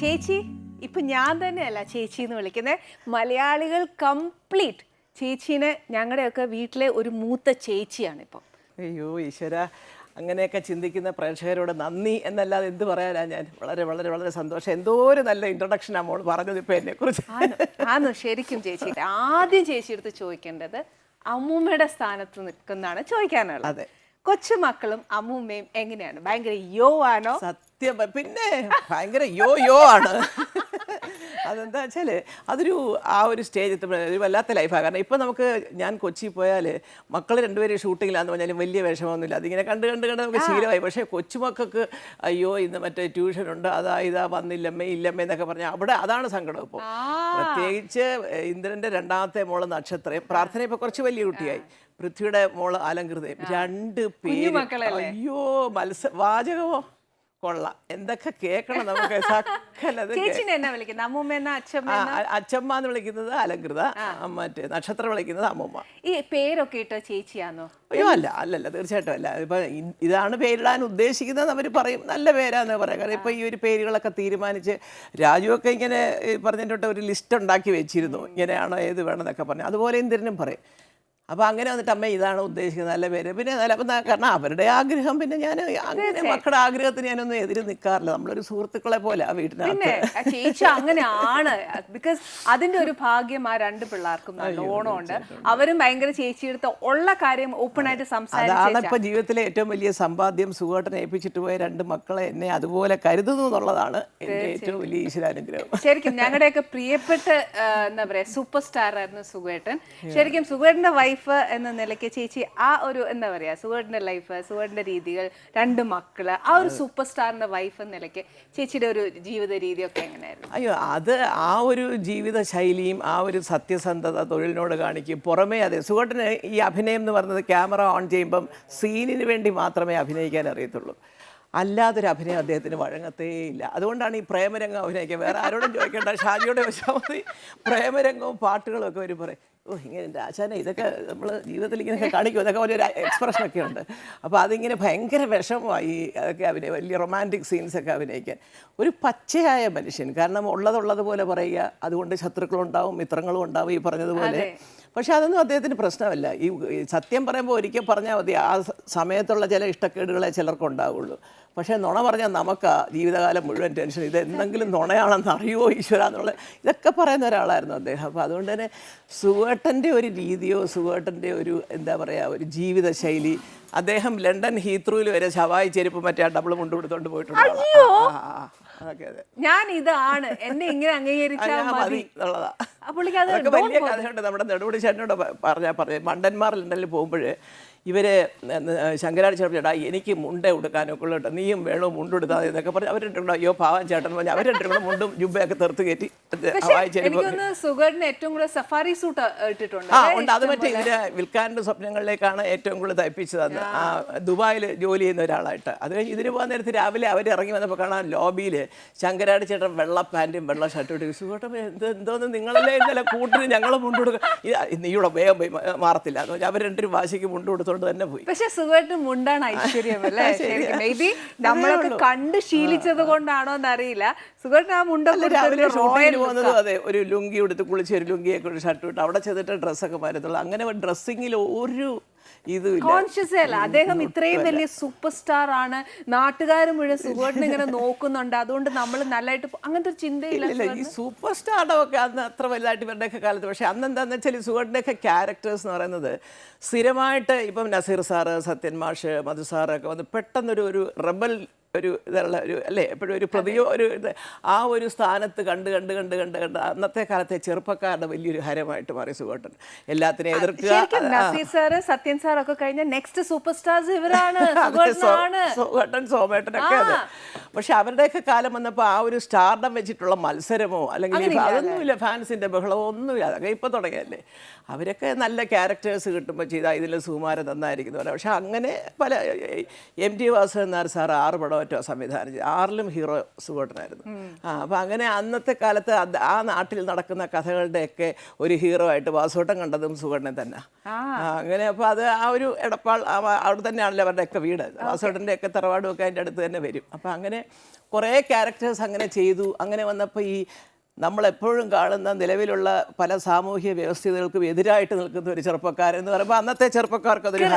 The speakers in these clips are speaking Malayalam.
ചേച്ചി ഇപ്പം ഞാൻ തന്നെയല്ല ചേച്ചി എന്ന് വിളിക്കുന്നത് മലയാളികൾ കംപ്ലീറ്റ്. ചേച്ചീനെ ഞങ്ങളുടെയൊക്കെ വീട്ടിലെ ഒരു മൂത്ത ചേച്ചിയാണ് ഇപ്പം. അയ്യോ ഈശ്വര. അങ്ങനെയൊക്കെ ചിന്തിക്കുന്ന പ്രേക്ഷകരോട് നന്ദി എന്നല്ലാതെ എന്ത് പറയാനാ ഞാൻ? വളരെ വളരെ വളരെ സന്തോഷം. എന്തോ ഒരു നല്ല ഇൻട്രൊഡക്ഷൻ മോൾ പറഞ്ഞത് ഇപ്പൊ എന്നെ കുറിച്ച് ആണ് ആന്ന് ശരിക്കും ചേച്ചി. ആദ്യം ചേച്ചി എടുത്ത് ചോദിക്കേണ്ടത് അമ്മൂമ്മയുടെ സ്ഥാനത്ത് നിൽക്കുന്നതാണ് ചോദിക്കാനുള്ളത്. അതെ. കൊച്ചുമക്കളും അമ്മൂമ്മയും എങ്ങനെയാണ്? ഭയങ്കര യോ ആണോ? സത്യം പിന്നെ ഭയങ്കര യോ യോ ആണ്. അതെന്താ വെച്ചാൽ അതൊരു ആ ഒരു സ്റ്റേജ് എത്തുമ്പോൾ ഒരു വല്ലാത്ത ലൈഫാണ് കാരണം ഇപ്പം നമുക്ക് ഞാൻ കൊച്ചി പോയാൽ മക്കൾ രണ്ടുപേരും ഷൂട്ടിങ്ങിലാന്ന് പറഞ്ഞാലും വലിയ വിഷമമൊന്നുമില്ല. അതിങ്ങനെ കണ്ട് കണ്ട് കണ്ട് നമുക്ക് ശീലമായി. പക്ഷേ കൊച്ചുമക്കൾക്ക് അയ്യോ ഇന്ന് മറ്റേ ട്യൂഷൻ ഉണ്ട് അതാ ഇതാ വന്നില്ലമ്മേ ഇല്ലമ്മേ എന്നൊക്കെ പറഞ്ഞാൽ അവിടെ അതാണ് സങ്കടം ഇപ്പോൾ പ്രത്യേകിച്ച് ഇന്ദ്രന്റെ രണ്ടാമത്തെ മോൾ നക്ഷത്രം പ്രാർത്ഥന ഇപ്പോൾ കുറച്ച് വലിയ കുട്ടിയായി. പൃഥ്വിയുടെ മോൾ അലങ്കൃതയും. രണ്ട് പേര്. അയ്യോ മത്സ വാചകമോ? കൊള്ളാം. എന്തൊക്കെ കേൾക്കണം നമുക്ക്. സക്കലത് അച്ഛമ്മ എന്ന്? വിളിക്കുന്നത് അലങ്കൃത. മറ്റേ നക്ഷത്രം വിളിക്കുന്നത് അമ്മൂമ്മ. ഈ പേരൊക്കെ ഇട്ടോ ചേച്ചിയാണോ അയ്യോ അല്ല അല്ലല്ല തീർച്ചയായിട്ടും അല്ല. ഇപ്പൊ ഇതാണ് പേരിടാൻ ഉദ്ദേശിക്കുന്നത് അവർ പറയും. നല്ല പേരാന്ന് പറയാം. കാരണം ഇപ്പൊ ഈ ഒരു പേരുകളൊക്കെ തീരുമാനിച്ച് രാജുവൊക്കെ ഇങ്ങനെ പറഞ്ഞിട്ട് ഒരു ലിസ്റ്റ് ഉണ്ടാക്കി വെച്ചിരുന്നു. ഇങ്ങനെയാണോ ഏത് വേണമെന്നൊക്കെ പറഞ്ഞു. അതുപോലെ ഇന്ദ്രനും പറയും. അപ്പൊ അങ്ങനെ വന്നിട്ട് അമ്മ ഇതാണ് ഉദ്ദേശിക്കുന്നത് നല്ല പേര്. പിന്നെ നല്ല അപ്പം കാരണം അവരുടെ ആഗ്രഹം പിന്നെ ഞാൻ അങ്ങനെ മക്കളുടെ ആഗ്രഹത്തിന് ഞാനൊന്നും എതിര് നിൽക്കാറില്ല നമ്മളൊരു സുഹൃത്തുക്കളെ പോലെ ആ വീട്ടിനകത്ത്. ചേച്ചി അങ്ങനെയാണ്. ബിക്കോസ് അതിന്റെ ഒരു ഭാഗ്യം ആ രണ്ട് പിള്ളേർക്കും നല്ലോണം ഉണ്ട് അവരും ഭയങ്കര ചേച്ചിയെടുത്ത് ഉള്ള കാര്യം ഓപ്പൺ ആയിട്ട് അതാണ് ഇപ്പം ജീവിതത്തിലെ ഏറ്റവും വലിയ സമ്പാദ്യം. സുഖമായിട്ടിനെ ഏൽപ്പിച്ചിട്ട് പോയ രണ്ട് മക്കളെ എന്നെ അതുപോലെ കരുതുന്നു എന്നുള്ളതാണ് എന്റെ ഏറ്റവും വലിയ ഈശ്വരാനുഗ്രഹം. ശരിക്കും ഞങ്ങളുടെയൊക്കെ പ്രിയപ്പെട്ട എന്താ പറയാ സൂപ്പർ സ്റ്റാർ ആയിരുന്നു സുഖേട്ടൻ. ശരിക്കും സുഖേട്ടന്റെ വൈഫ് എന്ന നിലയ്ക്ക് ചേച്ചി ആ ഒരു എന്താ പറയാ സുഖേട്ടന്റെ ലൈഫ് സുഖേട്ടന്റെ രീതികൾ രണ്ട് മക്കൾ ആ ഒരു സൂപ്പർ സ്റ്റാറിന്റെ വൈഫ് എന്ന നിലയ്ക്ക് ചേച്ചിയുടെ ഒരു ജീവിത രീതിയൊക്കെ എങ്ങനെയായിരുന്നു? അയ്യോ അത് ആ ഒരു ജീവിത ശൈലിയും ആ ഒരു സത്യസന്ധത തൊഴിലിനോട് കാണിക്കും പുറമേ അതെ സുഖട്ടിന് ഈ അഭിനയം എന്ന് പറഞ്ഞത് ക്യാമറ ഓൺ ചെയ്യുമ്പം സീനിന് വേണ്ടി മാത്രമേ അഭിനയിക്കാൻ അറിയത്തുള്ളൂ. അല്ലാതൊരു അഭിനയം അദ്ദേഹത്തിന് വഴങ്ങത്തേ ഇല്ല. അതുകൊണ്ടാണ് ഈ പ്രേമരംഗം അഭിനയിക്കുക. വേറെ ആരോടും ചോദിക്കേണ്ട ഷാജിയോടെ വെച്ചാൽ മതി. പ്രേമരംഗവും പാട്ടുകളും ഒക്കെ അവർ പറയും. ഓ ഇങ്ങനെ എന്റെ ആശാനെ ഇതൊക്കെ നമ്മൾ ജീവിതത്തിൽ ഇങ്ങനെയൊക്കെ കാണിക്കും. ഇതൊക്കെ ഒരു എക്സ്പ്രഷനൊക്കെ ഉണ്ട്. അപ്പോൾ അതിങ്ങനെ ഭയങ്കര വിഷമമായി അതൊക്കെ അഭിനയം വലിയ റൊമാന്റിക് സീൻസൊക്കെ അഭിനയിക്കാൻ. ഒരു പച്ചയായ മനുഷ്യൻ. കാരണം ഉള്ളതുള്ളതുപോലെ പറയുക അതുകൊണ്ട് ശത്രുക്കളുണ്ടാവും മിത്രങ്ങളും ഉണ്ടാവും ഈ പറഞ്ഞതുപോലെ. പക്ഷെ അതൊന്നും അദ്ദേഹത്തിന് പ്രശ്നമല്ല. ഈ സത്യം പറയുമ്പോൾ ഒരിക്കൽ പറഞ്ഞാൽ മതി ആ സമയത്തുള്ള ചില ഇഷ്ടക്കേടുകളെ ചിലർക്ക് ഉണ്ടാവുള്ളൂ പക്ഷേ നുണ പറഞ്ഞാൽ നമുക്ക് ജീവിതകാലം മുഴുവൻ ടെൻഷൻ. ഇത് എന്തെങ്കിലും നുണയാണെന്ന് അറിയുമോ ഈശ്വര എന്നുള്ള ഇതൊക്കെ പറയുന്ന ഒരാളായിരുന്നു അദ്ദേഹം. അപ്പോൾ അതുകൊണ്ട് തന്നെ സുവേട്ടന്റെ ഒരു രീതിയോ സുവേട്ടന്റെ ഒരു എന്താ പറയുക ഒരു ജീവിത ശൈലി അദ്ദേഹം ലണ്ടൻ ഹീത്രൂയിൽ വരെ ശവായി ചെരുപ്പ് മറ്റേ ഡബിൾ മുണ്ട് കൊടുത്തോണ്ട് പോയിട്ടുണ്ട് ഞാൻ ഇതാണ്. എന്നെ ഇങ്ങനെ അംഗീകരിച്ചാൽ മതി. എന്നുള്ളതാ. പുള്ളിക്ക് അത് വലിയ കഥയുണ്ട്. നമ്മുടെ നെടുപടി ചേട്ടനോട് പറഞ്ഞാൽ പറഞ്ഞു മണ്ടന്മാർ ലണ്ടനിൽ പോകുമ്പോൾ ഇവർ ശങ്കരാചാര്യ ചേട്ടാ എനിക്ക് മുണ്ട ഉടുക്കാനൊക്കെ ഉള്ളു കേട്ടോ. നീയും വേണോ മുണ്ടെടുത്താൽ എന്നൊക്കെ പറഞ്ഞ്. അവർ രണ്ടും അയ്യോ പാവം ചേട്ടൻ പറഞ്ഞ്. കൂടെ മുണ്ടും ജുബയൊക്കെ തീർത്ത് കയറ്റി സുഗറിന് ഏറ്റവും കൂടുതൽ സഫാരി സൂട്ട് ഇട്ടിട്ടുണ്ട്. ആ ഉണ്ട്. അത് മറ്റേ ഇവർ വിൽക്കാരന്റെ സ്വപ്നങ്ങളിലേക്കാണ് ഏറ്റവും കൂടുതൽ തയ്പ്പിച്ചു അന്ന്. ആ. ദുബായിൽ ജോലി ചെയ്യുന്ന ഒരാളായിട്ട്. അത് കഴിഞ്ഞ് ഇതിന് പോകാൻ നേരത്ത് രാവിലെ അവർ ഇറങ്ങി വന്നപ്പോൾ കാണാൻ ലോബിയിൽ ശങ്കരാടി ചേട്ടൻ വെള്ള പാന്റും വെള്ള ഷർട്ടും ഇട്ട് സുഖോട്ടം എന്ത് എന്തോന്ന്? നിങ്ങളല്ലേ ഇന്നലെ കൂട്ടിന് ഞങ്ങൾ മുണ്ടുകൊടുക്കുക നീയുടെ വേഗം മാറത്തില്ല അവർ രണ്ടൊരു വാശിക്ക് മുണ്ട് കൊടുത്തോണ്ട് തന്നെ പോയി. പക്ഷെ സുഖമായിട്ട് മുണ്ടാണ് ഐശ്വര്യം അല്ലേ? മേ ബി നമ്മളൊക്കെ കണ്ട് ശീലിച്ചത് കൊണ്ടാണോ എന്നറിയില്ല. സുഖമായിട്ട് ആ മുണ്ടൊക്കെ രാവിലെ പോകുന്നതും അതെ ഒരു ലുങ്കി എടുത്ത് കുളിച്ച് ഒരു ലുങ്കിയൊക്കെ ഒരു ഷർട്ട് ഇട്ട് അവിടെ ചെന്നിട്ട് ഡ്രസ്സൊക്കെ മാറ്റത്തുള്ളൂ അങ്ങനെ ഡ്രസ്സിങ്ങിൽ ഒരു കോൺഷ്യസ് അല്ല. അദ്ദേഹം ഇത്രയും വലിയ സൂപ്പർ സ്റ്റാർ ആണ്. നാട്ടുകാർ മുഴുവൻ സുഖമായിട്ട് ഇങ്ങനെ നോക്കുന്നുണ്ട്. അതുകൊണ്ട് നമ്മൾ നല്ലതായിട്ട് അങ്ങനത്തെ ഒരു ചിന്തയില്ല ഈ സൂപ്പർ സ്റ്റാറുടെ ഒക്കെ അന്ന് അത്ര വലുതായിട്ട് ഇവരുടെയൊക്കെ കാലത്ത്. പക്ഷേ അന്ന് എന്താണെന്ന് വെച്ചാൽ ഈ സുഗറിന്റെയൊക്കെ ക്യാരക്ടേഴ്സ് എന്ന് പറയുന്നത് സ്ഥിരമായിട്ട് ഇപ്പം നസീർ സാറ് സത്യൻ മാഷ് മധു സാറൊക്കെ വന്ന് പെട്ടെന്നൊരു ഒരു റബൽ ഒരു ഇതുള്ള ഒരു അല്ലേ? എപ്പോഴും ഒരു പ്രതിയോ ഒരു ഇത്. ആ ഒരു സ്ഥാനത്ത് കണ്ട് കണ്ട് കണ്ട് കണ്ട് കണ്ട് അന്നത്തെ കാലത്തെ ചെറുപ്പക്കാരുടെ വലിയൊരു ഹരമായിട്ട് മാറി സുഖോട്ടൻ. എല്ലാത്തിനെയും എതിർക്കുക. സാറ് സത്യൻ സാർ ഒക്കെ കഴിഞ്ഞ നെക്സ്റ്റ് സൂപ്പർ സ്റ്റാർസ് ഇവരാണ് സുഖോട്ടൻ സോമേട്ടനൊക്കെ അതെ. പക്ഷെ അവരുടെയൊക്കെ കാലം വന്നപ്പോൾ ആ ഒരു സ്റ്റാർഡം വെച്ചിട്ടുള്ള മത്സരമോ അല്ലെങ്കിൽ അതൊന്നുമില്ല ഫാൻസിന്റെ ബഹളമോ ഒന്നുമില്ല. അതൊക്കെ ഇപ്പൊ തുടങ്ങിയല്ലേ അവരൊക്കെ നല്ല ക്യാരക്ടേഴ്സ് കിട്ടുമ്പോൾ ചെയ്താൽ ഇതിൽ സുകുമാരൻ നന്നായിരിക്കുന്നു പക്ഷെ അങ്ങനെ പല M T Vasudevan Nair sir ആറ് പടം മറ്റോ സംവിധാനം ചെയ്തു. ആറിലും ഹീറോ സുഗോട്ടനായിരുന്നു ആ അപ്പം അങ്ങനെ അന്നത്തെ കാലത്ത് ആ നാട്ടിൽ നടക്കുന്ന കഥകളുടെയൊക്കെ ഒരു ഹീറോ ആയിട്ട് വാസോട്ടം കണ്ടതും സുഗോട്ടനെ തന്നെ. അങ്ങനെ അപ്പോൾ അത് ആ ഒരു എടപ്പാൾ അവിടെ തന്നെയാണല്ലോ അവരുടെയൊക്കെ വീട്. വാസോട്ടന്റെ ഒക്കെ തറവാടും ഒക്കെ അതിന്റെ അടുത്ത് തന്നെ വരും. അപ്പോൾ അങ്ങനെ കുറേ ക്യാരക്ടേഴ്സ് അങ്ങനെ ചെയ്തു. അങ്ങനെ വന്നപ്പോൾ ഈ നമ്മളെപ്പോഴും കാണുന്ന നിലവിലുള്ള പല സാമൂഹ്യ വ്യവസ്ഥകൾക്കും എതിരായിട്ട് നിൽക്കുന്ന ഒരു ചെറുപ്പക്കാരൻ എന്ന് പറയുമ്പോൾ അന്നത്തെ ചെറുപ്പക്കാർക്ക് അതൊരു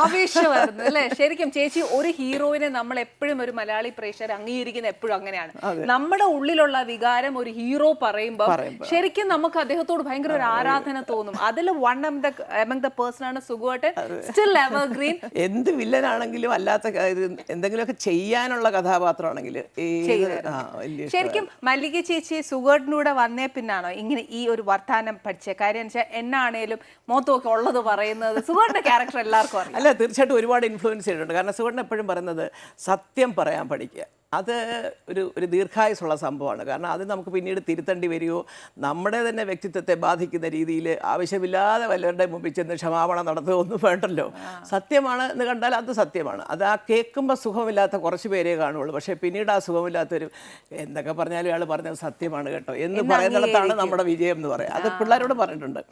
ആവേശമായിരുന്നു അല്ലേ? ശരിക്കും ചേച്ചി ഒരു ഹീറോയിനെ നമ്മൾ എപ്പോഴും ഒരു മലയാളി പ്രേക്ഷകർ അംഗീകരിക്കുന്ന എപ്പോഴും അങ്ങനെയാണ്. നമ്മുടെ ഉള്ളിലുള്ള വികാരം ഒരു ഹീറോ പറയുമ്പോൾ ശരിക്കും നമുക്ക് അദ്ദേഹത്തോട് ഭയങ്കര ഒരു ആരാധന തോന്നും. അതിൽ one am the among the person ആണ് സുഖമായിട്ട് സ്റ്റിൽ എവർ ഗ്രീൻ എന്ത് വില്ലനാണെങ്കിലും അല്ലാത്ത എന്തെങ്കിലുമൊക്കെ ചെയ്യാനുള്ള കഥാപാത്രമാണെങ്കിൽ ശരിക്കും മല്ലിക ചേച്ചി സുഗേട്ടിനൂടെ വന്നേ പിന്നാണോ? ഇങ്ങനെ ഈ ഒരു വർത്താനം പഠിച്ചേ. കാര്യം വെച്ചാൽ എന്നാണേലും മോത്തൊക്കെ ഉള്ളത് പറയുന്നത് സുഗേട്ടിന്റെ ക്യാരക്ടർ എല്ലാവർക്കും അല്ല തീർച്ചയായിട്ടും ഒരുപാട് ഇൻഫ്ലുവൻസ് ചെയ്തിട്ടുണ്ട്. കാരണം സുഗറിന് എപ്പോഴും പറയുന്നത് സത്യം പറയാൻ പഠിക്കുക. അത് ഒരു ഒരു ദീർഘായുസുള്ള സംഭവമാണ്. കാരണം അത് നമുക്ക് പിന്നീട് തിരുത്തേണ്ടി വരികയോ നമ്മുടെ തന്നെ വ്യക്തിത്വത്തെ ബാധിക്കുന്ന രീതിയിൽ ആവശ്യമില്ലാതെ വല്ലവരുടെ മുമ്പിൽ ചെന്ന് ക്ഷമാപണം നടത്തുകയോ ഒന്നും വേണ്ടല്ലോ. സത്യമാണ് എന്ന് കണ്ടാൽ അത് സത്യമാണ്. അത് ആ കേൾക്കുമ്പോൾ സുഖമില്ലാത്ത കുറച്ച് പേരേ കാണുള്ളൂ പക്ഷേ പിന്നീട് ആ സുഖമില്ലാത്തൊരു എന്തൊക്കെ പറഞ്ഞാലും ഇയാൾ പറഞ്ഞത് സത്യമാണ് കേട്ടോ. എന്ന് പറയുന്നിടത്താണ് നമ്മുടെ വിജയം എന്ന് പറയുക. അത് പിള്ളേരോട് പറഞ്ഞിട്ടുണ്ട്.